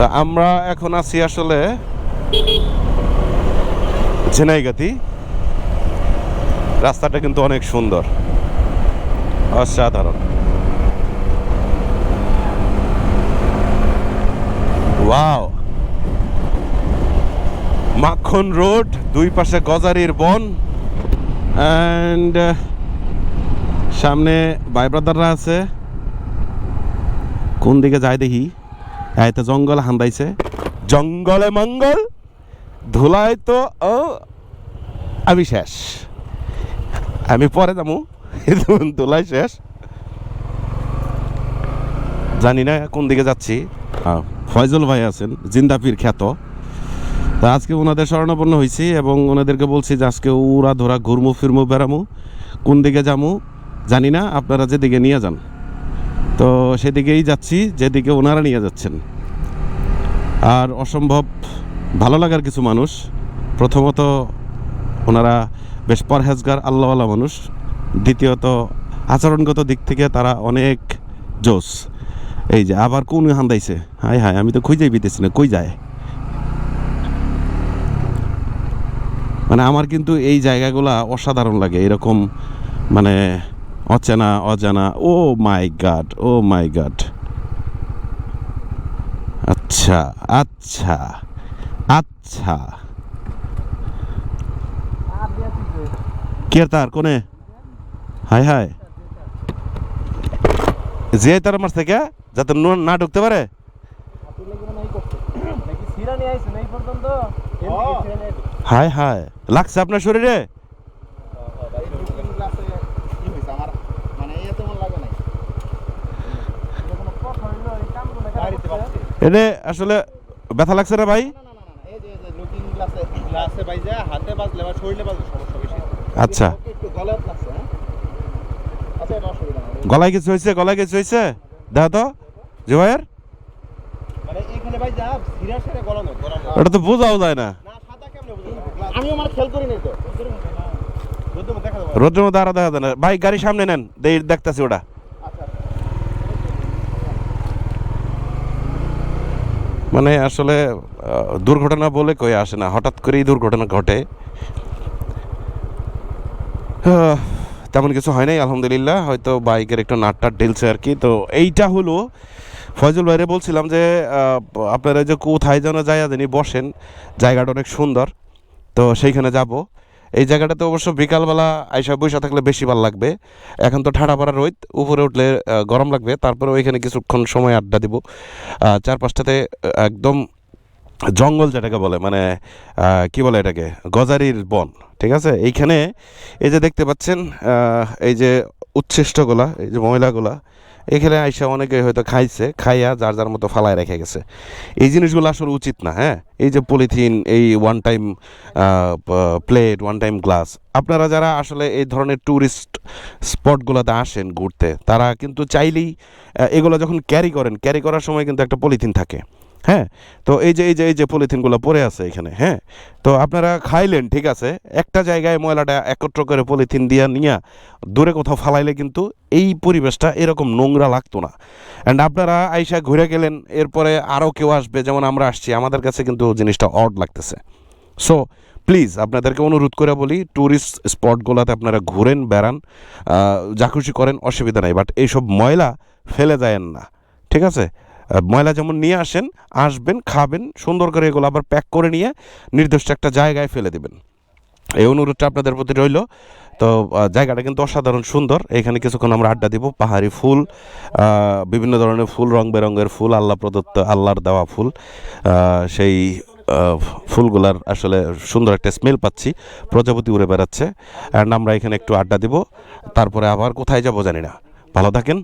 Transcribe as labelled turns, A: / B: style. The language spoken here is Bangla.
A: তা আমরা এখন আছি আসলে ঝিনাইগাতি। রাস্তাটা কিন্তু অনেক সুন্দর। অসাধারণ। ওয়াও। মাখন রোড, দুই পাশে গজারির বন। অ্যান্ড সামনে ভাই ব্রাদাররা আছে। কোন দিকে যায় দেখি। এই তো জঙ্গল হান্দাইছে। জঙ্গলে মঙ্গল, ধুলায় তো, ও, আমি শেষ। আমি পরে যাব ধুলাই শেষ। জানি না কোন দিকে যাচ্ছি। ফয়জল ভাই আছেন, জিন্দাপির খ্যাত। তা আজকে ওনাদের স্মরণাপন্ন হয়েছি এবং ওনাদেরকে বলছি যে আজকে উড়া ধরা ঘুরমু, ফিরমু, বেড়ামু, কোন দিকে যামু, জানি না, আপনারা যেদিকে নিয়ে যান। তো সেদিকেই যাচ্ছি, যেদিকে ওনারা নিয়ে যাচ্ছেন। আর অসম্ভব ভালো লাগার কিছু মানুষ। প্রথমত ওনারা বেশ পরহেজগার, আল্লাহওয়ালা মানুষ। দ্বিতীয়ত আচরণগত দিক থেকে তারা অনেক জোস। এই যে আবার কোন হান্দাইছে? হাই হাই আমি তো খুঁজেই পেতেছি না, কই যায়? মানে আমার কিন্তু এই জায়গাগুলা অসাধারণ লাগে, এরকম মানে অচেনা অজানা ও মাই গাড ও মাই গাড। আচ্ছা আচ্ছা আচ্ছা। কে তার কোনে? হাই হাই। যে তার মাছ থেকে যাতে না ঢুকতে পারে? হাই হাই। লাগছে আপনার শরীরে? এনে আসলে ব্যথা লাগছে রে ভাই? আচ্ছা। গলায় কিছু হয়েছে গলায় কিছু হয়েছে? দেখো তো জুবাইয়ের ওটা তো বোঝাও যায় না।
B: মানে
A: রোদ্রের মধ্যে আরও দেখা যায় না। ভাই গাড়ি সামনে নেন দেই- দেখতাছি ওটা। মানে আসলে দুর্ঘটনা বলে কই আসে না। হঠাৎ করেই দুর্ঘটনা ঘটে। তেমন কিছু হয় নাই, আলহামদুলিল্লাহ। হয়তো বাইকের একটু নাটটাট ঢেলছে আর কি। তো এইটা হলো, ফয়জুল ভাইরে বলছিলাম যে আপনারা যে কোথায় যেন যায় জানি বসেন, জায়গাটা অনেক সুন্দর। তো সেইখানে যাব। এই জায়গাটাতে অবশ্য বিকালবেলা আইসা বৈশা থাকলে বেশি ভালো লাগবে। এখন তো ঠাড়া পাড়া রোদ, উপরে উঠলে গরম লাগবে তারপরে ওইখানে কিছুক্ষণ সময় আড্ডা দিব। চারপাশটাতে একদম জঙ্গল যেটাকে বলে মানে কি বলে এটাকে? গজারির বন, ঠিক আছে? এইখানে এই যে দেখতে পাচ্ছেন এই যে উচ্ছিষ্টগুলা, এই যে ময়লাগুলা এখানে আইসা অনেকে হয়তো খাইছে, খাইয়া যার যার মতো ফালায় রেখে গেছে। এই জিনিসগুলো আসলে উচিত না হ্যাঁ? এই যে পলিথিন, এই one time plate one time glass আপনারা যারা আসলে এই ধরনের ট্যুরিস্ট স্পটগুলোতে আসেন ঘুরতে, তারা কিন্তু চাইলেই এগুলো যখন ক্যারি করেন ক্যারি করার সময় কিন্তু একটা পলিথিন থাকে। হ্যাঁ? তো এই যে এই যে এই যে পলিথিনগুলো পড়ে আছে এখানে হ্যাঁ? তো আপনারা খাইলেন, ঠিক আছে? একটা জায়গায় ময়লাটা একত্র করে পলিথিন দিয়া নিয়ে দূরে কোথাও ফালাইলে কিন্তু এই পরিবেশটা এরকম নোংরা লাগতো না। অ্যান্ড আপনারা আইসা ঘুরে গেলেন, এরপরে আরও কেউ আসবে, যেমন আমরা আসছি, আমাদের কাছে কিন্তু জিনিসটা অড লাগতেছে। সো প্লিজ আপনাদেরকে অনুরোধ করে বলি ট্যুরিস্ট স্পটগুলোতে আপনারা ঘুরেন, বেড়ান যা খুশি করেন, অসুবিধা নাই। বাট এইসব ময়লা ফেলে যায়েন না, ঠিক আছে? ময়লা যেমন নিয়ে আসেন, আসবেন, খাবেন, সুন্দর করে এগুলো আবার প্যাক করে নিয়ে নির্দিষ্ট একটা জায়গায় ফেলে দেবেন। এই অনুরোধটা আপনাদের প্রতি রইল। তো জায়গাটা কিন্তু অসাধারণ সুন্দর। এখানে কিছুক্ষণ আমরা আড্ডা দিব। পাহাড়ি ফুল বিভিন্ন ধরনের ফুল রং বেরঙের ফুল, আল্লাহ প্রদত্ত, আল্লাহর দেওয়া ফুল। সেই ফুলগুলার আসলে সুন্দর একটা স্মেল পাচ্ছি। প্রজাপতি উড়ে বেড়াচ্ছে। অ্যান্ড আমরা এখানে একটু আড্ডা দিব। তারপরে আবার কোথায় যাব জানি না। ভালো থাকেন।